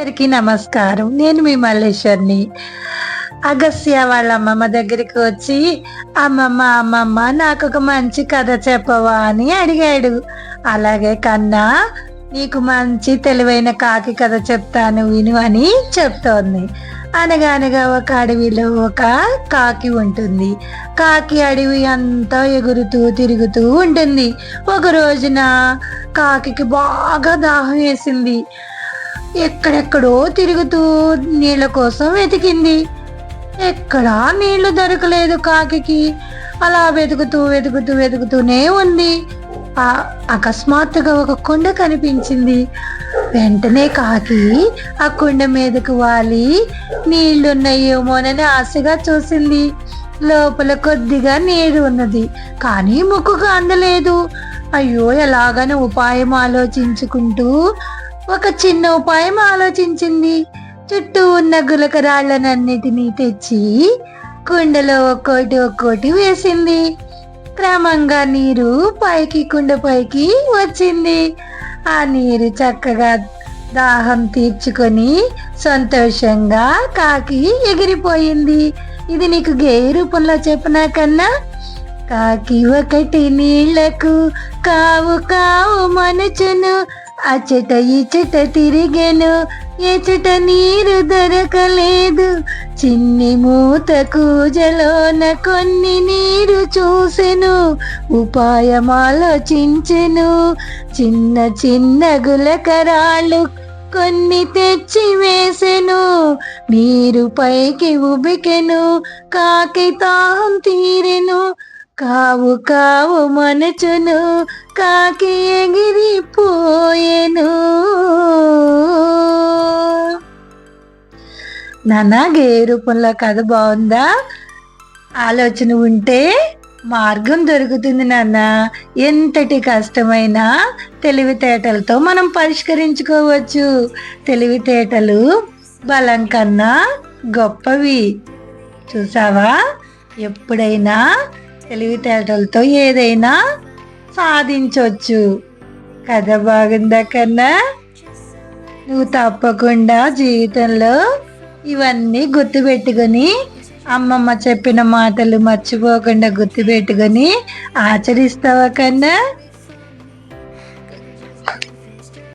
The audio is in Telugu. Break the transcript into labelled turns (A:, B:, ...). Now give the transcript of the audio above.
A: అందరికీ నమస్కారం. నేను మీ మల్లేశ్వర్ని. అగస్య వాళ్ళ అమ్మమ్మ దగ్గరికి వచ్చి అమ్మమ్మ అమ్మమ్మ నాకు ఒక మంచి కథ చెప్పవా? అని అడిగాడు. అలాగే కన్నా నీకు మంచి తెలివైన కాకి కథ చెప్తాను విను అని చెప్తోంది. అనగానగా ఒక అడవిలో ఒక కాకి ఉంటుంది. కాకి అడవి అంతా ఎగురుతూ తిరుగుతూ ఉంటుంది. ఒక రోజున కాకికి బాగా దాహం వేసింది. ఎక్కడెక్కడో తిరుగుతూ నీళ్ళ కోసం వెతికింది. ఎక్కడా నీళ్ళు దొరకలేదు కాకి అలా వెతుకుతూ వెతుకుతూ వెతుకుతూనే ఉంది. అకస్మాత్తుగా ఒక కుండ కనిపించింది. వెంటనే కాకి ఆ కుండ మీదకు వాలి. నీళ్ళున్నాయేమోనని ఆశగా చూసింది. లోపల కొద్దిగా నీరు ఉన్నది. కానీ ముక్కుకు అందలేదు. అయ్యో ఎలాగని ఉపాయం ఆలోచించుకుంటూ ఒక చిన్న ఉపాయం ఆలోచించింది. చుట్టూ ఉన్న గులకరాళ్ళనన్నిటినీ తెచ్చి కుండలో ఒక్కోటి ఒక్కోటి వేసింది. క్రమంగా నీరు పైకి కుండ పైకి వచ్చింది. ఆ నీరు చక్కగా దాహం తీర్చుకొని సంతోషంగా కాకి ఎగిరిపోయింది. ఇది నీకు గేయ రూపంలో చెప్పినా కన్నా కాకి ఒకటి నీళ్ళకు కావు కావు మనుచును. అచట ఇచట తిరిగెను ఎచట నీరు దొరకలేదు. చిన్ని మూత కూజలోన కొన్ని నీరు చూసెను ఉపాయం ఆలోచించెను చిన్న చిన్న గులకరాళ్ళు కొన్ని తెచ్చి వేసెను నీరు పైకి ఉబికెను కాకి తాహం తీరెను. కావు కావు మనచును కాకి ఎగిరిపో నాన్న గే రూపంలో కథ బాగుందా? ఆలోచన ఉంటే మార్గం దొరుకుతుంది నాన్న. ఎంతటి కష్టమైనా తెలివితేటలతో మనం పరిష్కరించుకోవచ్చు. తెలివితేటలు బలం కన్నా గొప్పవి. చూసావా? ఎప్పుడైనా తెలివితేటలతో ఏదైనా సాధించవచ్చు కథ బాగుందా కన్నా? నువ్వు తప్పకుండా జీవితంలో ఇవన్నీ గుర్తుపెట్టుకొని అమ్మమ్మ చెప్పిన మాటలు మర్చిపోకుండా గుర్తుపెట్టుకొని ఆచరిస్తావా కన్నా?